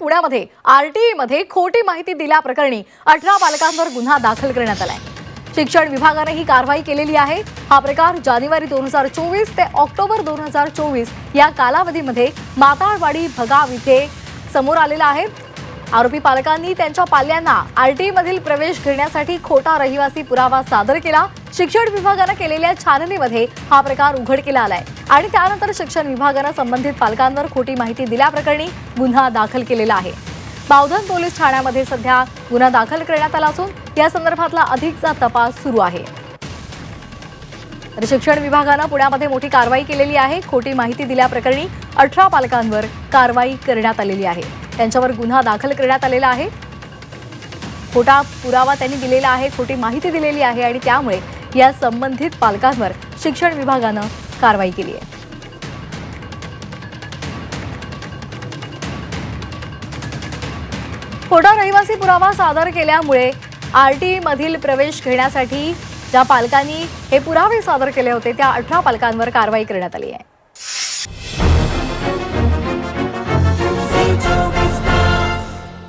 पुण्यामध्ये आरटीई मध्ये खोटी माहिती दिल्याप्रकरणी अठरा बालकांवर गुन्हा दाखल करण्यात आलाय. शिक्षण विभागाने ही कारवाई केलेली आहे. हा प्रकार जानेवारी दोन हजार चोवीस ते ऑक्टोबर दोन हजार चोवीस या कालावधीमध्ये माताळवाडी भगाव इथे समोर आलेला आहे. आरोपी पालकांनी त्यांच्या पाल्यांना आरटीई मधील प्रवेश घेण्यासाठी खोटा रहिवासी पुरावा सादर केला. शिक्षण विभागानं केलेल्या छाननीमध्ये हा प्रकार उघडकीला आलाय. आणि त्यानंतर शिक्षण विभागानं संबंधित पालकांवर खोटी माहिती दिल्याप्रकरणी गुन्हा दाखल केलेला आहे. बावधन पोलीस ठाण्यामध्ये सध्या गुन्हा दाखल करण्यात आला असून या संदर्भातला अधिकचा तपास सुरू आहे. तर शिक्षण विभागानं पुण्यामध्ये मोठी कारवाई केलेली आहे. खोटी माहिती दिल्याप्रकरणी अठरा पालकांवर कारवाई करण्यात आलेली आहे. त्यांच्यावर गुन्हा दाखल करण्यात आलेला आहे. खोटा पुरावा त्यांनी दिलेला आहे खोटी माहिती दिलेली आहे आणि त्यामुळे या संबंधित पालकांवर शिक्षण विभागानं कारवाई केली आहे. खोटा रहिवासी पुरावा सादर केल्यामुळे आरटीईमधील प्रवेश घेण्यासाठी ज्या पालकांनी हे पुरावे सादर केले होते त्या अठरा पालकांवर कारवाई करण्यात आली आहे.